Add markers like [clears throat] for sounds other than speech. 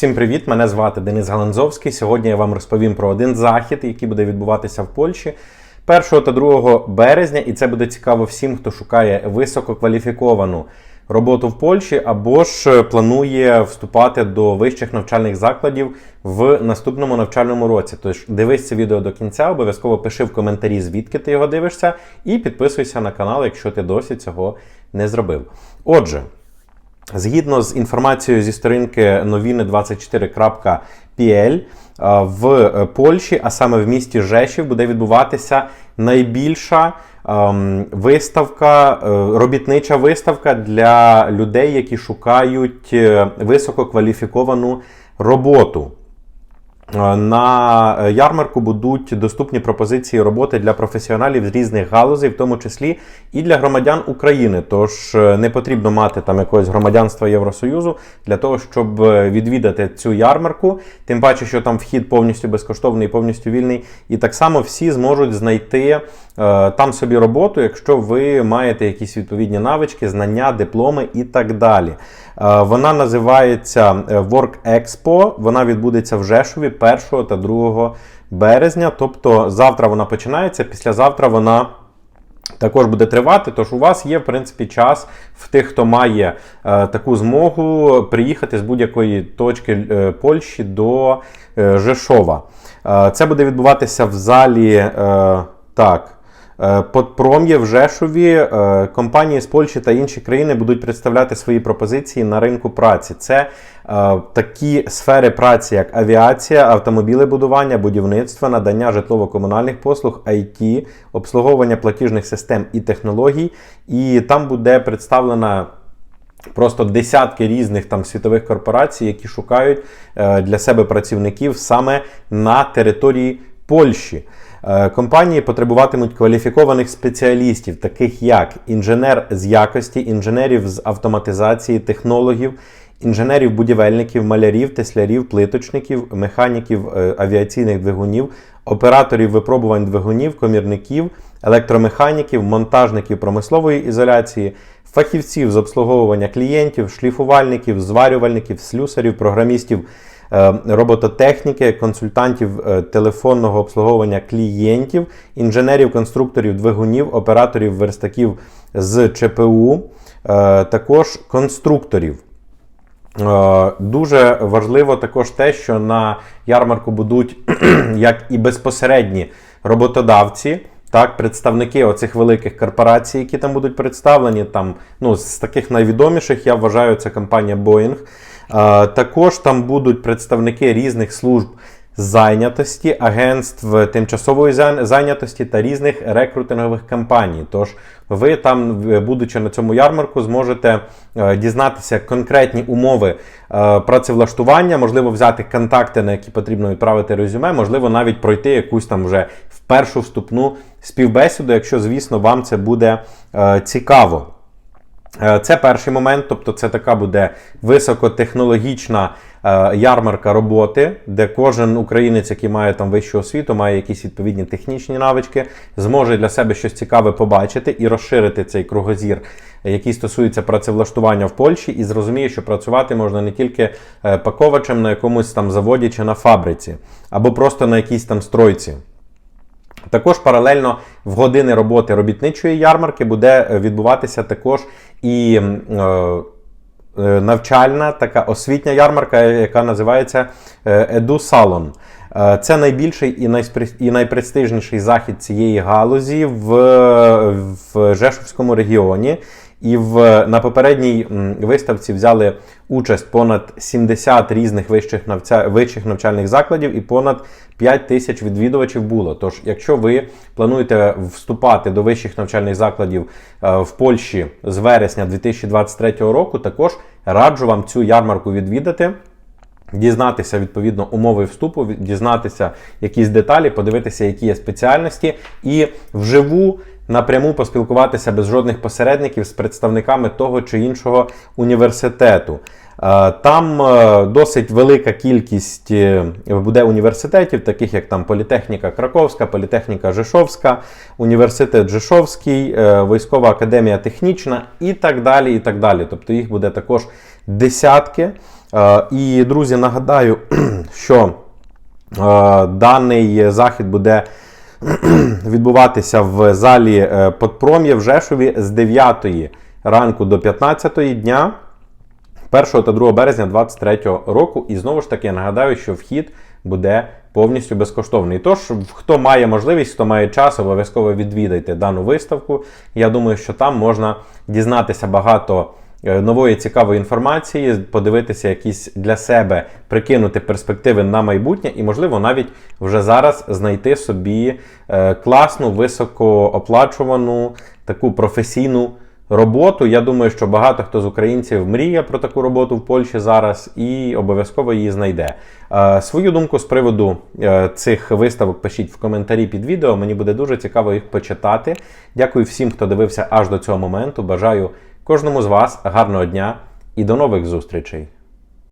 Всім привіт! Мене звати Денис Галанзовський. Сьогодні я вам розповім про один захід, який буде відбуватися в Польщі 1 та 2 березня, і це буде цікаво всім, хто шукає висококваліфіковану роботу в Польщі або ж планує вступати до вищих навчальних закладів в наступному навчальному році. Тож дивись це відео до кінця, обов'язково пиши в коментарі, звідки ти його дивишся, і підписуйся на канал, якщо ти досі цього не зробив. Отже. Згідно з інформацією зі сторінки новини24.pl, в Польщі, а саме в місті Жешів, буде відбуватися найбільша ем, виставка, е, робітнича виставка для людей, які шукають е, висококваліфіковану роботу. Е, На ярмарку будуть доступні пропозиції роботи для професіоналів з різних галузей, в тому числі і для громадян України. Тож е, не потрібно мати там якогось громадянства Євросоюзу для того, щоб е, відвідати цю ярмарку. Тим паче, що там вхід повністю безкоштовний, повністю вільний. І так само всі зможуть знайти е, там собі роботу, якщо ви маєте якісь відповідні навички, знання, дипломи і так далі. Е, Вона називається е, Work Expo. Вона відбудеться в Жешові 1 та 2 березня. Тобто завтра вона починається, післязавтра вона. Також буде тривати, тож у вас є, в принципі, час в тих, хто має е, таку змогу приїхати з будь-якої точки е, Польщі до е, Жешова. Е, це буде відбуватися в залі е, так. Е, Подпром'є в Жешові е, компанії з Польщі та інші країни будуть представляти свої пропозиції на ринку праці. Це е, такі сфери праці, як авіація, автомобілебудування, будівництво, надання житлово-комунальних послуг, IT, обслуговування платіжних систем і технологій. І там буде представлена. Просто десятки різних там світових корпорацій, які шукають е, для себе працівників саме на території Польщі. Е, Компанії потребуватимуть кваліфікованих спеціалістів, таких як інженер з якості, інженерів з автоматизації, технологів, інженерів-будівельників, малярів, теслярів, плиточників, механіків е, авіаційних двигунів, операторів випробувань двигунів, комірників, електромеханіків, монтажників промислової ізоляції, фахівців з обслуговування клієнтів, шліфувальників, зварювальників, слюсарів, програмістів робототехніки, консультантів е, телефонного обслуговування клієнтів, інженерів-конструкторів двигунів, операторів верстаків з ЧПУ, е, також конструкторів. Е, Дуже важливо також те, що на ярмарку будуть [clears throat] як і безпосередні роботодавці, так, представники оцих великих корпорацій, які там будуть представлені. Там, ну, з таких найвідоміших, я вважаю, це компанія Boeing. Е, Також там будуть представники різних служб зайнятості, агентств тимчасової зайнятості та різних рекрутингових компаній. Тож ви там, е, будучи на цьому ярмарку, зможете е, дізнатися конкретні умови е, працевлаштування, можливо, взяти контакти, на які потрібно відправити резюме, можливо, навіть пройти якусь там вже в першу вступну співбесіду, якщо, звісно, вам це буде е, цікаво. Е, Це перший момент, тобто це така буде високотехнологічна е, ярмарка роботи, де кожен українець, який має там вищу освіту, має якісь відповідні технічні навички, зможе для себе щось цікаве побачити і розширити цей кругозір, який стосується працевлаштування в Польщі, і зрозуміє, що працювати можна не тільки е, паковачем на якомусь там заводі чи на фабриці, або просто на якійсь там стройці. Також паралельно в години роботи робітничої ярмарки буде е, відбуватися також і е, е, навчальна така освітня ярмарка, яка називається е, Edu Е, Це найбільший і, і найпрестижніший захід цієї галузі в, в Жешовському регіоні. І в, на попередній виставці взяли участь понад 70 різних вищих, навця, вищих навчальних закладів і понад 5 тисяч відвідувачів було. Тож, якщо ви плануєте вступати до вищих навчальних закладів е, в Польщі з вересня 2023 року, також раджу вам цю ярмарку відвідати. Дізнатися відповідно умови вступу, дізнатися якісь деталі, подивитися, які є спеціальності, і вживу напряму поспілкуватися без жодних посередників з представниками того чи іншого університету. Е, Там е, досить велика кількість е, буде університетів, таких як там Політехніка Краковська, Політехніка Жешовська, Університет Жешовський, Військова академія технічна і так далі. і так далі. Тобто їх буде також десятки. І, друзі, нагадаю, [clears throat] що даний захід буде [clears throat] відбуватися в залі е, Подпром'я в Жешові з 9 ранку до 15 дня. 1 та 2 березня 2023 року. І знову ж таки я нагадаю, що вхід буде повністю безкоштовний. Тож, хто має можливість, хто має час, обов'язково відвідайте дану виставку. Я думаю, що там можна дізнатися багато нової цікавої інформації, подивитися якісь для себе, прикинути перспективи на майбутнє, і, можливо, навіть вже зараз знайти собі е, класну, високооплачувану, таку професійну роботу. Я думаю, що багато хто з українців мріє про таку роботу в Польщі зараз і обов'язково її знайде. Е, Свою думку з приводу е, цих виставок пишіть в коментарі під відео. Мені буде дуже цікаво їх почитати. Дякую всім, хто дивився аж до цього моменту. Бажаю кожному з вас гарного дня і до нових зустрічей.